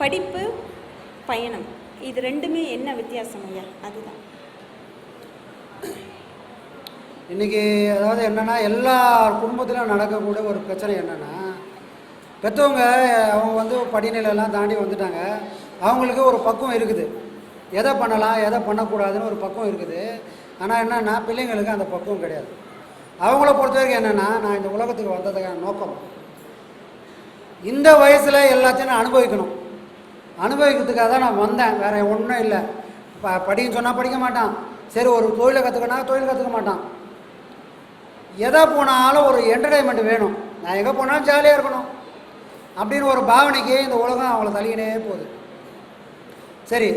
படிப்பு பயணம். இது ரெண்டுமே என்ன வித்தியாசம் ஐயா? அதுதான். இன்றைக்கி அதாவது என்னென்னா எல்லா குடும்பத்திலும் நடக்கக்கூடிய ஒரு பிரச்சனை என்னென்னா பெற்றவங்க அவங்க வந்து படிநிலையெல்லாம் தாண்டி வந்துட்டாங்க. அவங்களுக்கு ஒரு பக்குவம் இருக்குது. எதை பண்ணலாம் எதை பண்ணக்கூடாதுன்னு ஒரு பக்குவம் இருக்குது. ஆனால் என்னென்னா பிள்ளைங்களுக்கு அந்த பக்குவம் கிடையாது. அவங்கள பொறுத்த வரைக்கும் என்னென்னா நான் இந்த உலகத்துக்கு வந்ததுக்கான நோக்கம். இந்த வயசில் எல்லாத்தையும் நான் அனுபவிக்கணும். அனுபவிக்கிறதுக்காக தான் நான் வந்தேன். வேறு ஒன்றும் இல்லை. ப படின்னு சொன்னால் படிக்க மாட்டான். சரி ஒரு தொழிலை கற்றுக்கனா தொழில் கற்றுக்க மாட்டான். எதை போனாலும் ஒரு என்டர்டைன்மெண்ட் வேணும். நான் எங்கே போனாலும் ஜாலியாக இருக்கணும். அப்படின்னு ஒரு பாவனைக்கு இந்த உலகம் அவங்கள தள்ளிக்கினே போகுது. சரி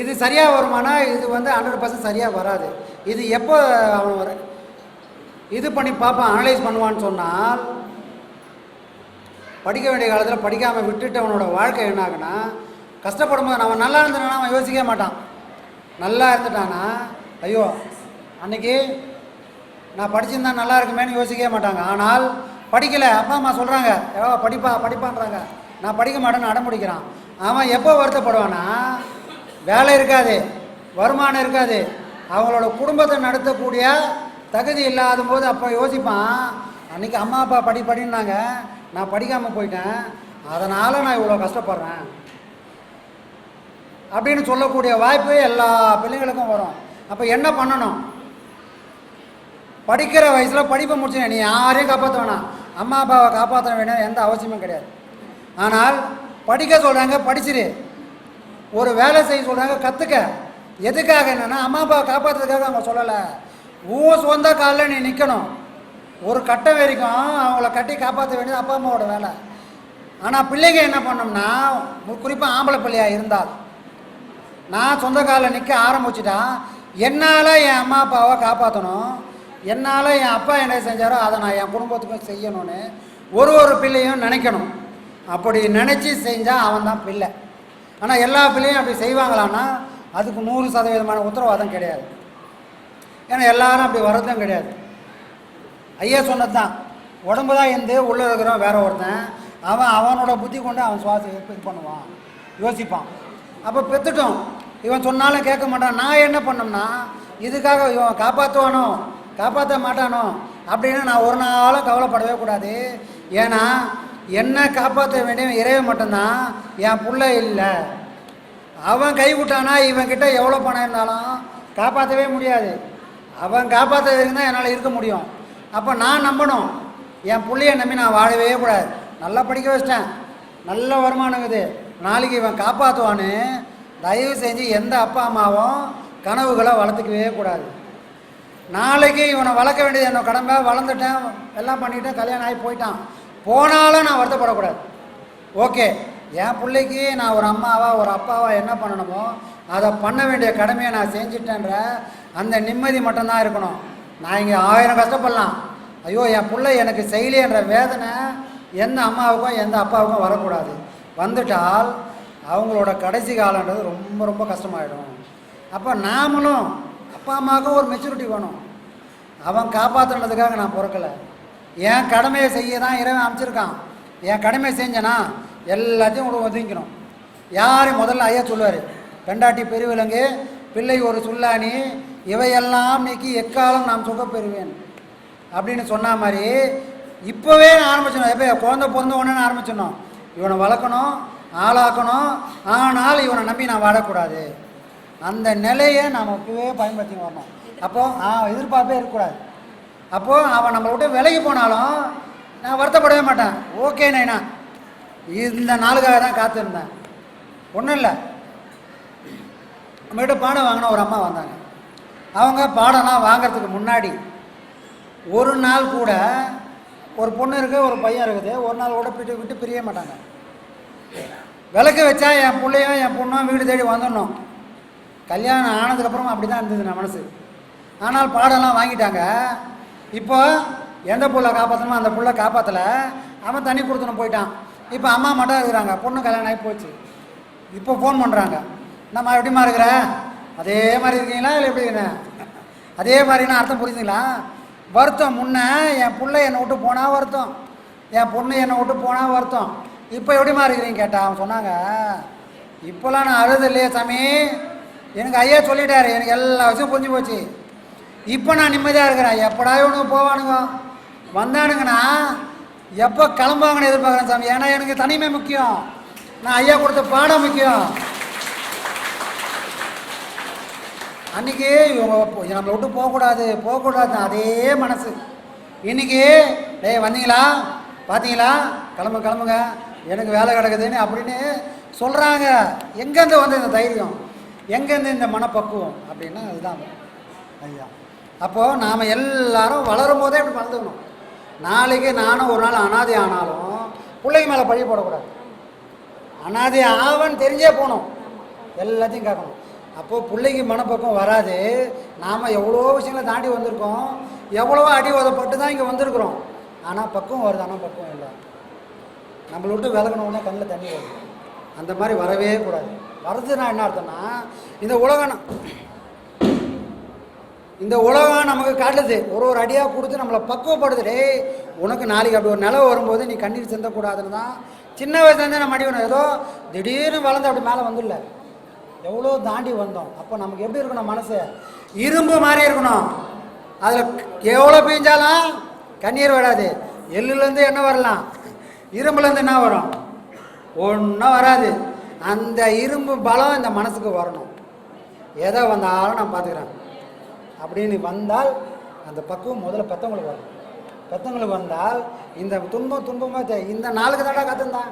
இது சரியாக வருமானா? இது வந்து ஹண்ட்ரட் பர்சன்ட் சரியாக வராது. இது எப்போ அவன் வர இது பண்ணி பார்ப்பான் அனலைஸ் பண்ணுவான்னு சொன்னால் படிக்க வேண்டிய காலத்தில் படிக்காமல் விட்டுட்டு அவனோட வாழ்க்கை என்ன ஆகுனா கஷ்டப்படும் போது அவன் நல்லா இருந்தானா அவன் யோசிக்கவே மாட்டான். நல்லா இருந்துட்டானா ஐயோ அன்னைக்கு நான் படிச்சிருந்தா நல்லா இருக்குமேனு யோசிக்கவே மாட்டாங்க. ஆனால் படிக்கலை. அப்பா அம்மா சொல்கிறாங்க ஏவா படிப்பா படிப்பான்றாங்க. நான் படிக்க மாட்டேன்னு அடம்பிடிக்கிறான். அவன் எப்போ வருத்தப்படுவானா வேலை இருக்காது வருமானம் இருக்காது. அவங்களோட குடும்பத்தை நடத்தக்கூடிய தகுதி இல்லாத போது அப்போ யோசிப்பான் அன்றைக்கி அம்மா அப்பா படி படின்னாங்க. நான் படிக்காமல் போயிட்டேன். அதனால் நான் இவ்வளோ கஷ்டப்படுறேன். அப்படின்னு சொல்லக்கூடிய வாய்ப்பு எல்லா பிள்ளைங்களுக்கும் வரும். அப்போ என்ன பண்ணணும்? படிக்கிற வயசில் படிப்பை முடிச்சு நீ யாரையும் காப்பாற்ற வேணாம். அம்மா அப்பாவை காப்பாற்ற வேண்டிய எந்த அவசியமும் கிடையாது. ஆனால் படிக்க சொல்கிறாங்க படிச்சிரு. ஒரு வேலை செய்ய சொல்கிறாங்க கற்றுக்க எதுக்காக என்னென்னா அம்மா அப்பாவை காப்பாற்றுறதுக்காக அவங்க சொல்லலை. ஊ சொந்த காலில் நீ நிற்கணும் ஒரு கட்டம் வரைக்கும் அவங்கள கட்டி காப்பாற்ற வேண்டியது அப்பா அம்மாவோட வேலை. ஆனால் பிள்ளைங்க என்ன பண்ணோம்னா குறிப்பாக ஆம்பளை பிள்ளையாக இருந்தால் நான் சொந்த காலில் நிற்க ஆரம்பிச்சிட்டான். என்னால் என் அம்மா அப்பாவை காப்பாற்றணும் என்னால் என் அப்பா என்ன செஞ்சாரோ அதை நான் என் குடும்பத்துக்கும் செய்யணும்னு ஒரு ஒரு பிள்ளையும் நினைக்கணும். அப்படி நினச்சி செஞ்சால் அவன் தான் பிள்ளை. ஆனால் எல்லா பிள்ளையும் அப்படி செய்வாங்களான்னா அதுக்கு நூறு சதவீதமான உத்தரவாதம் கிடையாது. ஏன்னா எல்லாரும் அப்படி வர்றதும் கிடையாது. ஐயா சொன்னது தான். உடம்பு தான் இருந்து உள்ளே இருக்கிறவன் வேற ஒருத்தன். அவன் அவனோட புத்தி கொண்டு அவன் சுவாசம் இது பண்ணுவான். யோசிப்பான். அப்போ பெற்றுட்டோம் இவன் சொன்னாலும் கேட்க மாட்டான். நான் என்ன பண்ணோம்னா இதுக்காக இவன் காப்பாற்றுவானோ காப்பாற்ற மாட்டானோ அப்படின்னு நான் ஒரு நாளும் கவலைப்படவே கூடாது. ஏன்னா என்னை காப்பாற்ற வேண்டியவன் இறைவன் மட்டும்தான் என் புள்ள இல்லை. அவன் கை விட்டானா இவன் எவ்வளோ பணம் இருந்தாலும் காப்பாற்றவே முடியாது. அவன் காப்பாற்றுறதுக்கு தான் என்னால் இருக்க முடியும். அப்போ நான் நம்பணும். என் பிள்ளையை நம்பி நான் வாழவே கூடாது. நல்லா படிக்க வச்சிட்டேன். நல்ல வருமானம் இருக்குது. நாளைக்கு இவன் காப்பாற்றுவான்னு தயவு செஞ்சு எந்த அப்பா அம்மாவும் கனவுகளை வளர்த்துக்கவே கூடாது. நாளைக்கு இவனை வளர்க்க வேண்டியது என்னோட கடமை வளர்ந்துட்டேன் எல்லாம் பண்ணிட்டேன் கல்யாணம் ஆகி போயிட்டான். போனாலும் நான் வருத்தப்படக்கூடாது. ஓகே என் பிள்ளைக்கு நான் ஒரு அம்மாவா ஒரு அப்பாவா என்ன பண்ணணுமோ அதை பண்ண வேண்டிய கடமையை நான் செஞ்சுட்டேன்ற அந்த நிம்மதி மட்டும்தான் இருக்கணும். நான் இங்கே ஆயிரம் கஷ்டப்படலாம். ஐயோ என் பிள்ளை எனக்கு செய்யலேன்ற வேதனை எந்த அம்மாவுக்கும் எந்த அப்பாவுக்கும் வரக்கூடாது. வந்துட்டால் அவங்களோட கடைசி காலன்றது ரொம்ப ரொம்ப கஷ்டமாயிடும். அப்போ நாமளும் அப்பா அம்மாவுக்கும் ஒரு மெச்சூரிட்டி வேணும். அவன் காப்பாற்றுனதுக்காக நான் பிறக்கலை. என் கடமையை செய்ய தான் இறைவன் அமைச்சிருக்கான் என் கடமையை செஞ்சேன்னா எல்லாத்தையும் உங்களுக்கு ஒதுங்கிக்கணும். யார் முதல்ல ஐயா சொல்லுவார்? பெண்டாட்டி பெருவிலங்கு பிள்ளை ஒரு சுல்லானி இவையெல்லாம் நீக்கி எக்காலம் நாம் சுகப் பெறுவேன். அப்படின்னு சொன்ன மாதிரி இப்போவே ஆரம்பிச்சிடணும். எப்போ குழந்தை பிறந்த உடனே ஆரம்பிச்சிடணும். இவனை வளர்க்கணும். ஆளாக்கணும். ஆனால் இவனை நம்பி நான் வாழக்கூடாது. அந்த நிலையை நாம் இப்பவே பயன்படுத்தி வரணும். அப்போது எதிர்பார்ப்பே இருக்கக்கூடாது. அப்போது அவன் நம்மளை விட்டு விலகி போனாலும் நான் வருத்தப்படவே மாட்டேன். ஓகே நைனா. இந்த நாளுக்காக தான் காத்திருந்தேன். ஒன்றும் இல்லை. நம்மகிட்ட பாடம் வாங்கின ஒரு அம்மா வந்தாங்க. அவங்க பாடம்லாம் வாங்குறதுக்கு முன்னாடி ஒரு நாள் கூட ஒரு பொண்ணு இருக்குது ஒரு பையன் இருக்குது. ஒரு நாள் கூட விட்டு விட்டு பிரிய மாட்டாங்க. விளக்கு வச்சா என் பிள்ளையும் என் பொண்ணும் வீடு தேடி வந்துடணும். கல்யாணம் ஆனதுக்கப்புறம் அப்படி தான் இருந்தது நான் மனசு. ஆனால் பாடெல்லாம் வாங்கிட்டாங்க. இப்போ எந்த புள்ள காப்பாற்றணுமோ அந்த புள்ள காப்பாற்றலை அவன் தண்ணி கொடுத்துன்னு போயிட்டான். இப்போ அம்மா மட்டும் இருக்கிறாங்க. பொண்ணு கல்யாணம் ஆகி போச்சு. இப்போ ஃபோன் பண்ணுறாங்க நம்ம எப்படிமா இருக்கிற? அதே மாதிரி இருக்கீங்களா இல்லை எப்படி அதே மாதிரினா அர்த்தம் புரியுதுங்களா வருத்தம் முன்ன என் பிள்ளை என்னை விட்டு போனால் வருத்தம். என் பொண்ணு என்னை விட்டு போனால் வருத்தம். இப்போ எப்படிமா இருக்கிறீங்க கேட்டா? அவன் சொன்னாங்க இப்போலாம் நான் அழுது இல்லையே சாமி. எனக்கு ஐயா சொல்லிட்டாரு எனக்கு எல்லா விஷயம் புரிஞ்சு போச்சு. இப்போ நான் நிம்மதியாக இருக்கிறேன். எப்படா இவனுக்கு போவானுங்க? வந்தானுங்கன்னா எப்போ கிளம்புவாங்கன்னு எதிர்பார்க்குறேன் சாமி. ஏன்னா எனக்கு தனிமை முக்கியம். நான் ஐயா கொடுத்த பாடம் முக்கியம். அன்றைக்கி இவங்க நம்மளை விட்டு போகக்கூடாது போகக்கூடாது அதே மனசு. இன்றைக்கி டேய் வந்தீங்களா? பார்த்தீங்களா கிளம்பு கிளம்புங்க. எனக்கு வேலை கிடக்குதுன்னு அப்படின்னு சொல்கிறாங்க எங்கேருந்து வந்து இந்த தைரியம்? எங்கேருந்து இந்த மனப்பக்குவம்? அப்படின்னா அதுதான். ஐயா. அப்போது நாம் எல்லாரும் வளரும் போதே இப்படி வளர்ந்துக்கணும். நாளைக்கு நானும் ஒரு நாள் அனாதை ஆனாலும் பிள்ளைங்க மேலே பழி போடக்கூடாது. அனாதை ஆவன் தெரிஞ்சே போகணும். எல்லாத்தையும் கேட்கணும். அப்போது பிள்ளைக்கு மனப்பக்கம் வராது. நாம் எவ்வளோ விஷயங்களை தாண்டி வந்திருக்கோம். எவ்வளோ அடி உதப்பட்டு தான் இங்கே வந்திருக்கிறோம். ஆனால் பக்குவம் வருது ஆனால் பக்குவம் இல்லை. நம்மளை விட்டு விலகணுன்னே கண்ணில் தண்ணி வரும். அந்த மாதிரி வரவே கூடாது. வரதுன்னா என்ன அர்த்தம்னா இந்த உலகம் இந்த உலகம் நமக்கு காட்டுது. ஒரு ஒரு அடியாக கொடுத்து நம்மளை பக்குவப்படுது டேய் உனக்கு நாளைக்கு அப்படி ஒரு நிலவு வரும்போது நீ கண்ணீர் சிந்தக்கூடாதுன்னு தான் சின்ன வயசுலேருந்தே நம்ம அடிக்கணும் ஏதோ திடீர்னு வளர்ந்து அப்படி மேலே வந்துடல. எவ்வளோ தாண்டி வந்தோம். அப்போ நமக்கு எப்படி இருக்கணும் மனசு? இரும்பு மாதிரி இருக்கணும். அதில் எவ்வளோ பெஞ்சாலும் கண்ணீர் வராது. எள்ளுலேருந்து என்ன வரலாம். இரும்புலேருந்து என்ன வரும்? ஒன்றும் வராது. அந்த இரும்பு பலம் இந்த மனசுக்கு வரணும். எதை வந்தாலும் நான் பார்த்துக்கிறேன். அப்படின்னு வந்தால் அந்த பக்குவம் முதல்ல பெத்தவங்களுக்கு வரும். பெத்தவங்களுக்கு வந்தால் இந்த துன்பம் துன்பமாக இந்த நாளுக்கு தாண்டா கற்றுந்தான்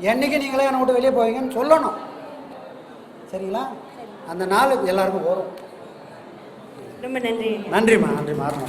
என்னைக்கு நீங்களே என்னை விட்டு வெளியே போவீங்கன்னு சொல்லணும். சரிங்களா? அந்த நாள் எல்லாருக்கும் வரும். ரொம்ப நன்றி. நன்றிம்மா நன்றிம்மா ஆத்மா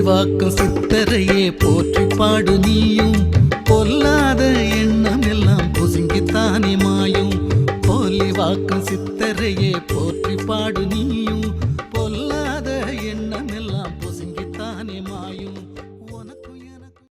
போலிவாக்கம் சித்தரையே போற்றி பாடு நீயும். பொல்லாத எண்ணம் எல்லாம் புசுங்கித்தானே மாயும். போலிவாக்கம் சித்தரையே போற்றி பாடு நீயும்.